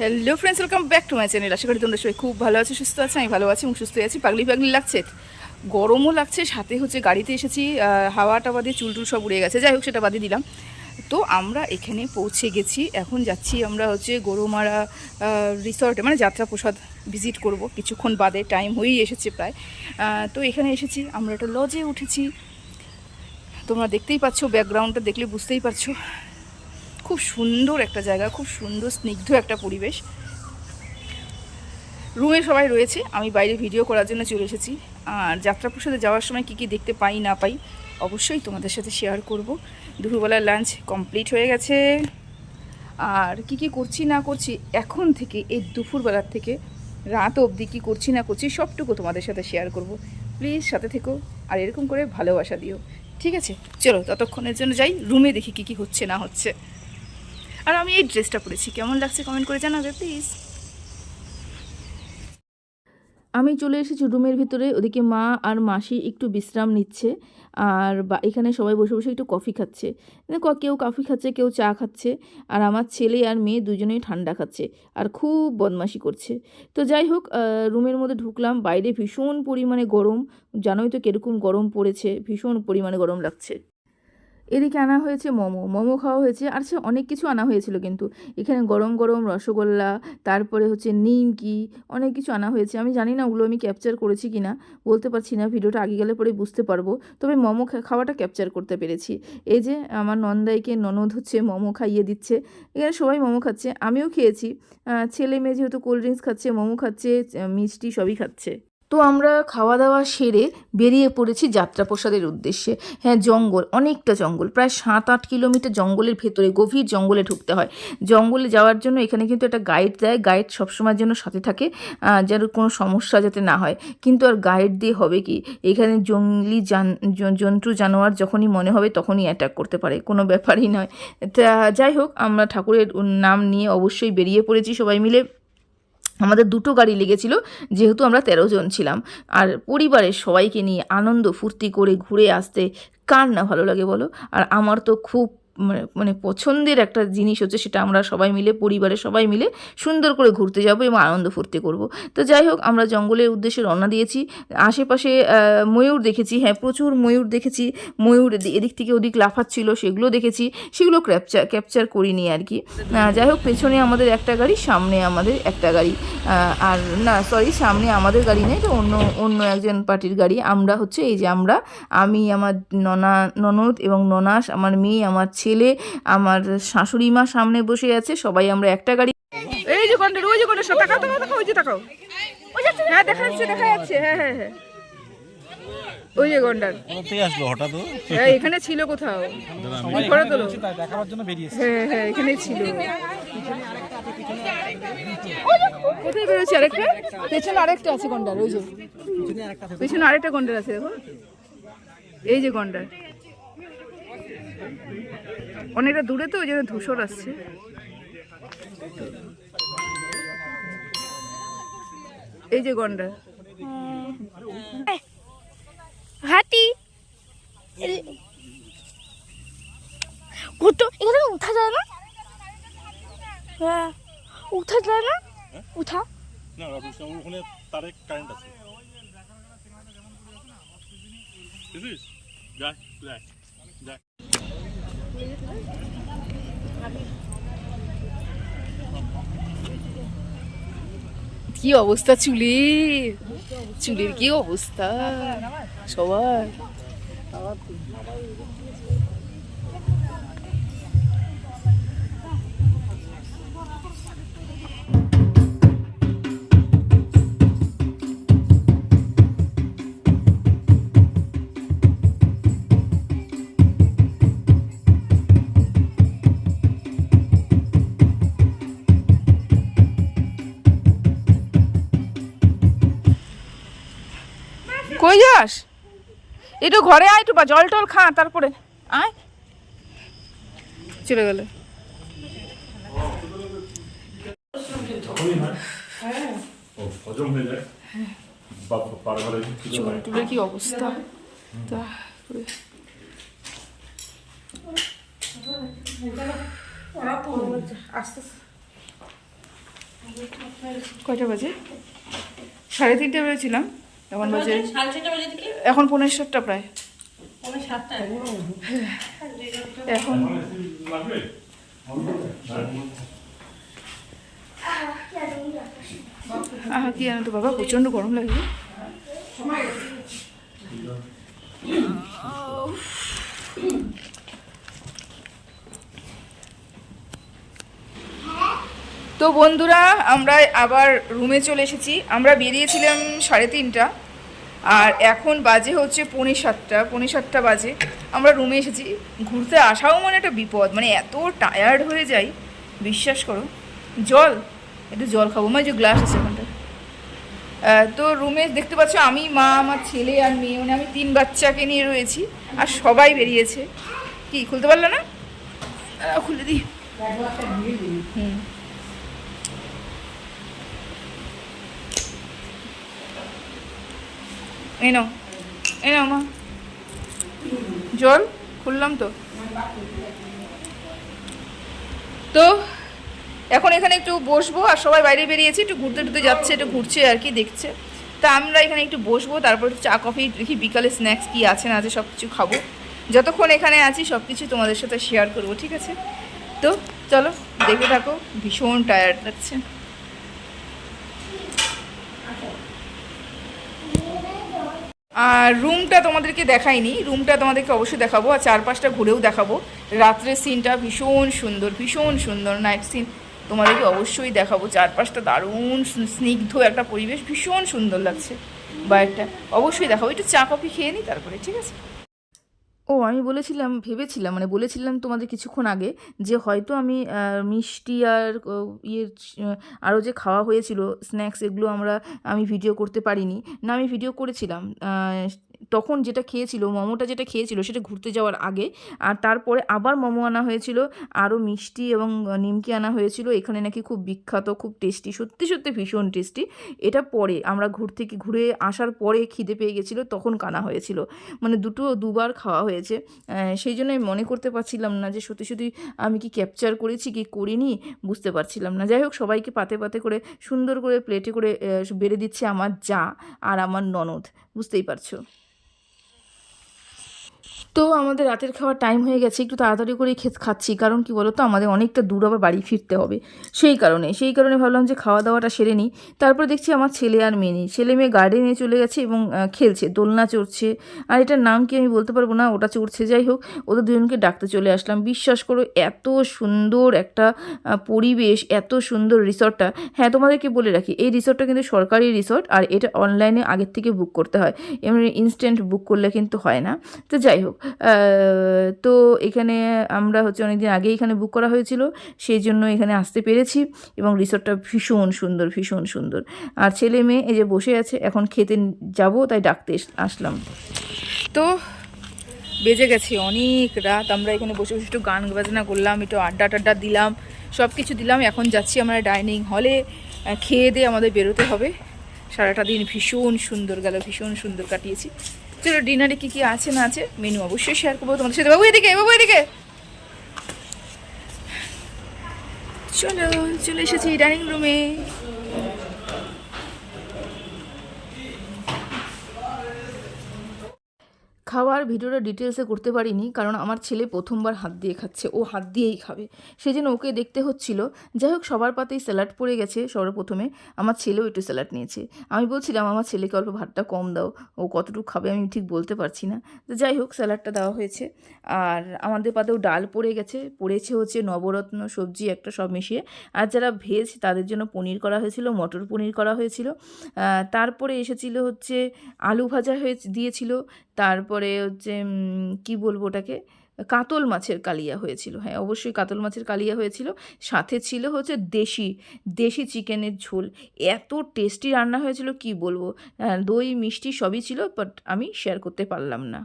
Hello friends welcome back to my channel আশা করি তোমরা সবাই খুব ভালো আছো, সুস্থ আছো, আমি ভালো আছি এবং সুস্থ আছি। পাগলি পাগলি লাগছে। গরমও লাগছে, সাথে হচ্ছে গাড়িতে এসেছি হাওয়া টাওয়া দিয়ে চুল টুল সব উড়ে গেছে। যাই হোক, সেটা বাদে দিলাম। তো আমরা এখানে পৌঁছে গেছি। এখন যাচ্ছি আমরা হচ্ছে গরুমারা রিসর্টে মানে যাত্রা প্রসাদ ভিজিট করব। কিছুক্ষণ বাদে টাইম হয়েই এসেছে প্রায়। তো এখানে এসেছি, আমরা একটা লজে উঠেছি। তোমরা দেখতেই পাচ্ছ ব্যাকগ্রাউন্ডটা দেখলে বুঝতেই পারছ। খুব সুন্দর একটা জায়গা, খুব সুন্দর, স্নিগ্ধ একটা পরিবেশ। রুমে সবাই রয়েছে, আমি বাইরে ভিডিও করার জন্য চলে এসেছি। আর যাত্রা প্রসাদে যাওয়ার সময় কী কী দেখতে পাই, না পাই, অবশ্যই তোমাদের সাথে শেয়ার করব। দুপুরবেলার লাঞ্চ কমপ্লিট হয়ে গেছে। আর কি কি করছি, না করছি, এখন থেকে, এই দুপুরবেলার থেকে, রাত অবধি কী করছি, না করছি, সবটুকু তোমাদের সাথে শেয়ার করব। প্লিজ সাথে থেকো, আর এরকম করে ভালোবাসা দিও। ঠিক আছে? চলো, ততক্ষণের জন্য যাই, রুমে দেখি কী কী হচ্ছে, না হচ্ছে। আর আমি এই ড্রেসটা পরেছি। কেমন লাগছে কমেন্ট করে জানাবে প্লিজ আমি চলে এসেছি রুমের ভিতরে, ওদিকে মা আর মাসি একটু বিশ্রাম নিচ্ছে, আর এখানে সবাই বসে বসে একটু কফি খাচ্ছে। কেউ কফি খাচ্ছে, কেউ চা খাচ্ছে, আর আমার ছেলে আর মেয়ে দুজনেই ঠান্ডা খাচ্ছে, আর খুব বদমাশি করছে। তো যাই হোক রুমের মধ্যে ঢুকলাম, বাইরে ভীষণ পরিমাণে গরম, জানোই তো কীরকম গরম পড়েছে, ভীষণ পরিমাণে গরম লাগছে। এদিকে আনা হয়েছে মোমো মোমো খাওয়া হয়েছে, আর সে অনেক কিছু আনা হয়েছিল কিন্তু। এখানে গরম গরম রসগোল্লা, তারপরে হচ্ছে নিমকি, অনেক কিছু আনা হয়েছে। আমি জানি না ওগুলো আমি ক্যাপচার করেছি কি না বলতে পারছি না, ভিডিওটা আগে গেলে পরে বুঝতে পারব। তবে মোমো খাওয়াটা ক্যাপচার করতে পেরেছি। এই যে আমার নন্দাইকে ননদ হচ্ছে মোমো খাইয়ে দিচ্ছে, এখানে সবাই মোমো খাচ্ছে, আমিও খেয়েছি। ছেলে মেয়ে যেহেতু কোল্ড ড্রিঙ্কস খাচ্ছে, মোমো খাচ্ছে, মিষ্টি সবই খাচ্ছে। তো আমরা খাওয়া দাওয়া সেরে বেরিয়ে পড়েছি যাত্রা প্রসাদের উদ্দেশ্যে। হ্যাঁ জঙ্গল, অনেকটা জঙ্গল, প্রায় সাত আট কিলোমিটার জঙ্গলের ভেতরে, গভীর জঙ্গলে ঢুকতে হয়। জঙ্গলে যাওয়ার জন্য এখানে কিন্তু একটা গাইড দেয়। গাইড সবসময়ের জন্য সাথে থাকে যেন কোনো সমস্যা যাতে না হয়। কিন্তু আর গাইড দিয়ে হবে কি? এখানে জঙ্গলি জান জন্তু, জানোয়ার যখনই মনে হবে তখনই অ্যাটাক করতে পারে। কোনো ব্যাপারই নয়। তা, যাই হোক, আমরা ঠাকুরের নাম নিয়ে অবশ্যই বেরিয়ে পড়েছি সবাই মিলে। আমাদের দুটো গাড়ি লেগেছিল, যেহেতু আমরা তেরো জন ছিলাম। আর পরিবারের সবাইকে নিয়ে আনন্দ ফুর্তি করে ঘুরে আসতে কার না ভালো লাগে বলো? আর আমার তো খুব মানে মানে পছন্দের একটা জিনিস হচ্ছে সেটা আমরা সবাই মিলে, পরিবারের সবাই মিলে সুন্দর করে ঘুরতে যাব এবং আনন্দ ফুর্তি করব। তো যাই হোক, আমরা জঙ্গলের উদ্দেশ্যে রওনা দিয়েছি। আশেপাশে ময়ূর দেখেছি। হ্যাঁ প্রচুর ময়ূর দেখেছি। ময়ূর এদি- এদিক থেকে ওদিক লাফাচ্ছিল সেগুলো দেখেছি। সেগুলো ক্যাপচার ক্যাপচার করিনি আর কি। যাই হোক, পেছনে আমাদের একটা গাড়ি, সামনে আমাদের একটা গাড়ি। আর না সরি সামনে আমাদের গাড়ি নেই এটা অন্য অন্য একজন পার্টির গাড়ি। আমরা হচ্ছে এই যে আমরা, আমি, আমার ননা, ননদ এবং ননাস, আমার মেয়ে, আমার আমার শাশুড়ি মা সামনে বসে আছে সবাই আমরা একটা গাড়ি এই যে ওই যে কন্টার তাকাও তাকাও তাকাও ওই যে তাকাও। হ্যাঁ দেখা যাচ্ছে দেখা যাচ্ছে হ্যাঁ হ্যাঁ হ্যাঁ। ওই যে গন্ডার কোথায় আসলো হঠাৎ ও? হ্যাঁ এখানে ছিল কোথাও? করে দেখাবার জন্য বেরিয়েছে হ্যাঁ হ্যাঁ এখানে ছিল। কোথায় বেরোচ্ছে? আরেকটা? পেছনে আরেকটা আছে গন্ডার ওই যে। পেছনে আরেকটা গন্ডার আছে দেখো। এই যে গন্ডার অনেকটা দূরে তো ওই জন্য ধূসর আসছে। এই যে গন্ডার হাতি। এখানে উঠা যায় না? হ্যাঁ উঠা যায় না? উঠা। না ওখানে তারে কারেন্ট আছে। বুঝিস? যা যা যা। কি অবস্থা চুলি? চুলির কি অবস্থা? সবার। কই যাস? একটু ঘরে আয় একটু বা জল টল খা তারপরে আয়। চলে গেল। কি অবস্থা? তারপরে কয়টা বাজে? সাড়ে তিনটে বেজেছিলাম এখন বাজে এখন পনেরো সাতটা প্রায়। এখন আহা কি জানো তো বাবা প্রচণ্ড গরম লাগে। তো বন্ধুরা, আমরা আবার রুমে চলে এসেছি। আমরা বেরিয়েছিলাম সাড়ে তিনটা, আর এখন বাজে হচ্ছে পৌনে সাতটা পৌনে সাতটা বাজে। আমরা রুমে এসেছি। ঘুরতে আসাও মানে একটা বিপদ মানে এত টায়ার্ড হয়ে যাই, বিশ্বাস করো। জল, একটু জল খাব। মানে যে গ্লাস আছে ওখানটা তো রুমে দেখতে পাচ্ছ, আমি, মা, আমার ছেলে আর মেয়ে মানে আমি তিন বাচ্চাকে নিয়ে রয়েছি, আর সবাই বেরিয়েছে। কি, খুলতে পারল না? খুলে দিই। হুম। এই নাও মা। জল, খুললাম তো। তো এখন এখানে একটু বসবো আর সবাই বাইরে বেরিয়েছে, একটু ঘুরতে টুরতে যাচ্ছে, একটু ঘুরছে আর কি, দেখছে। তা আমরা এখানে একটু বসবো, তারপর চা, কফি, দেখি বিকালে স্ন্যাক্স কি আছে না আছে সব কিছু খাব। যতক্ষণ এখানে আছি সব কিছু তোমাদের সাথে শেয়ার করব, ঠিক আছে? তো চলো দেখে থাকো, ভীষণ টায়ার্ড লাগছে। আর রুমটা তোমাদেরকে দেখাইনি রুমটা তোমাদেরকে অবশ্যই দেখাবো আর চারপাশটা ঘুরেও দেখাবো। রাত্রের সিনটা ভীষণ সুন্দর ভীষণ সুন্দর নাইট সিন তোমাদেরকে অবশ্যই দেখাবো, চারপাশটা দারুণ স্নি- স্নিগ্ধ একটা পরিবেশ, ভীষণ সুন্দর লাগছে। বাইরটা অবশ্যই দেখাবো, একটু চা কফি খেয়ে নিই তারপরে, ঠিক আছে? ও, আমি বলেছিলাম, ভেবেছিলাম মানে বলেছিলাম তোমাদের কিছুক্ষণ আগে যে হয়তো আমি মিষ্টি আর ইয়ে আরও যে খাওয়া হয়েছিল স্ন্যাক্স এগুলো আমরা, আমি ভিডিও করতে পারিনি। না, আমি ভিডিও করেছিলাম তখন যেটা খেয়েছিল, মোমোটা যেটা খেয়েছিল সেটা ঘুরতে যাওয়ার আগে, আর তারপরে আবার মোমো আনা হয়েছিল, আরও মিষ্টি এবং নিমকি আনা হয়েছিল। এখানে নাকি খুব বিখ্যাত, খুব টেস্টি, সত্যি সত্যি ভীষণ টেস্টি। এটা পরে, আমরা ঘুর থেকে ঘুরে আসার পরে খিদে পেয়ে গেছিল, তখন কানা হয়েছিল। মানে দুটো, দুবার খাওয়া হয়েছে। সেই জন্য আমি মনে করতে পারছিলাম না যে সত্যি সত্যি আমি কি ক্যাপচার করেছি কি করিনি, বুঝতে পারছিলাম না। যাই হোক, সবাইকে পাতে পাতে করে, সুন্দর করে প্লেটে করে বেড়ে দিচ্ছে আমার যা আর আমার ননদ, বুঝতেই পারছ? তো আমাদের রাতের খাওয়ার টাইম হয়ে গেছে, একটু তাড়াতাড়ি করে খেত খাচ্ছি। কারণ কি বলতো? আমাদের অনেকটা দূর আবার বাড়ি ফিরতে হবে। সেই কারণে সেই কারণে ভাবলাম যে খাওয়া দাওয়াটা সেরে নিই। তারপর দেখছি আমার ছেলে আর মেয়ে নেই। ছেলে মেয়ে গার্ডেনে চলে গেছে এবং খেলছে, দোলনা চড়ছে। আর এটার নাম কি আমি বলতে পারব না, ওটা চড়ছে। যাই হোক, ওদের দুজনকে ডাকতে চলে আসলাম। বিশ্বাস করো, এত সুন্দর একটা পরিবেশ, এত সুন্দর রিসর্টটা হ্যাঁ তোমাদেরকে বলে রাখি, এই রিসর্টটা কিন্তু সরকারি রিসর্ট আর এটা অনলাইনে আগের থেকে বুক করতে হয়। এমনি ইনস্ট্যান্ট বুক করলে কিন্তু হয় না। তো যাই হোক তো এখানে আমরা হচ্ছে অনেকদিন আগে এখানে বুক করা হয়েছিল, সেই জন্য এখানে আসতে পেরেছি এবং রিসোর্টটা ভীষণ সুন্দর ভীষণ সুন্দর। আর ছেলে মেয়ে এই যে বসে আছে, এখন খেতে যাব, তাই ডাকতে আসলাম। তো বেজে গেছে অনেক রাত, আমরা এখানে বসে বসে একটু গান বাজনা করলাম, একটু আড্ডা টাড্ডা দিলাম সব কিছু দিলাম, এখন যাচ্ছি আমরা ডাইনিং হলে খেয়ে দিয়ে আমাদের বেরোতে হবে। সারাটা দিন ভীষণ সুন্দর গেল, ভীষণ সুন্দর কাটিয়েছি। চলো ডিনারে কি কি আছে না আছে মেনু অবশ্যই শেয়ার করব তোমাদের সাথে। বাবু এদিকে বাবু এদিকে। চলো, চলে এসেছি ডাইনিং রুমে খাওয়ার ভিডিওটা ডিটেলসে করতে পারিনি, কারণ আমার ছেলে প্রথমবার হাত দিয়ে খাচ্ছে, ও হাত দিয়েই খাবে। সেই জন্য ওকে দেখতে হচ্ছিল, যাই হোক সবার পাতেই স্যালাড পড়ে গেছে সর্বপ্রথমে, আমার ছেলেও একটু স্যালাড নিয়েছে। আমি বলছিলাম, আমার ছেলেকে অল্প ভাতটা কম দাও, ও কতটুকু খাবে আমি ঠিক বলতে পারছি না। তো যাই হোক স্যালাডটা দেওয়া হয়েছে। আর আমাদের পাতেও ডাল পড়ে গেছে, পড়েছে হচ্ছে নবরত্ন সবজি একটা সব মিশিয়ে। আর যারা ভেজ তাদের জন্য পনির করা হয়েছিল, মটর পনির করা হয়েছিল। তারপরে এসেছিল হচ্ছে আলু ভাজা হয়ে, দিয়েছিল, তারপরে হচ্ছে উম, কি বলব ওটাকে? কাতল মাছের কালিয়া হয়েছিল। হ্যাঁ অবশ্যই কাতল মাছের কালিয়া হয়েছিল। সাথে ছিল হচ্ছে দেশি দেশি চিকেনের ঝোল। এত টেস্টি রান্না হয়েছিল কি বলব? দই মিষ্টি সবই ছিল বাট আমি শেয়ার করতে পারলাম না।